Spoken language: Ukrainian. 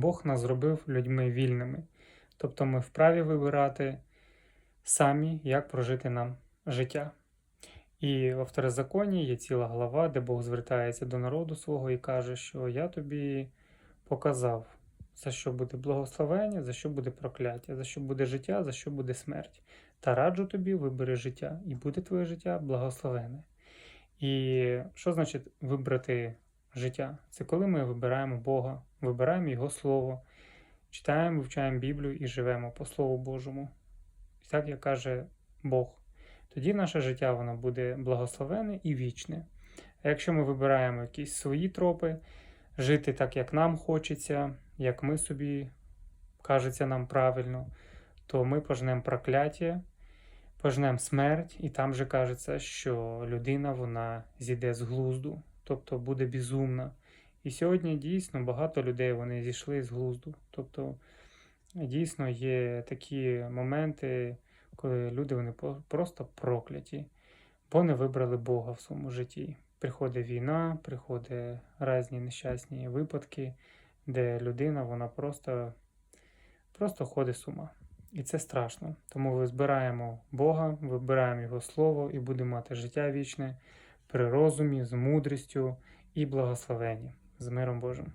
Бог нас зробив людьми вільними. Тобто ми вправі вибирати самі, як прожити нам життя. І в второзаконі є ціла глава, де Бог звертається до народу свого і каже, що я тобі показав, за що буде благословення, за що буде прокляття, за що буде життя, за що буде смерть. Та раджу тобі, вибери життя, і буде твоє життя благословене. І що значить вибрати життя? Це коли ми вибираємо Бога, вибираємо Його Слово, читаємо, вивчаємо Біблію і живемо по Слову Божому. Так як каже Бог. Тоді наше життя воно буде благословене і вічне. А якщо ми вибираємо якісь свої тропи, жити так, як нам хочеться, як ми собі кажеться нам правильно, то ми пожнемо прокляття, пожнемо смерть, і там же кажеться, що людина вона зійде з глузду, тобто буде безумна. І сьогодні дійсно багато людей вони зійшли з глузду. Тобто дійсно є такі моменти, коли люди вони просто прокляті, бо не вибрали Бога в своєму житті. Приходить війна, приходять різні нещасні випадки, де людина вона просто, просто ходить з ума. І це страшно. Тому ви збираємо Бога, вибираємо Його Слово і будемо мати життя вічне при розумі, з мудрістю і благословенні. З миром Божим.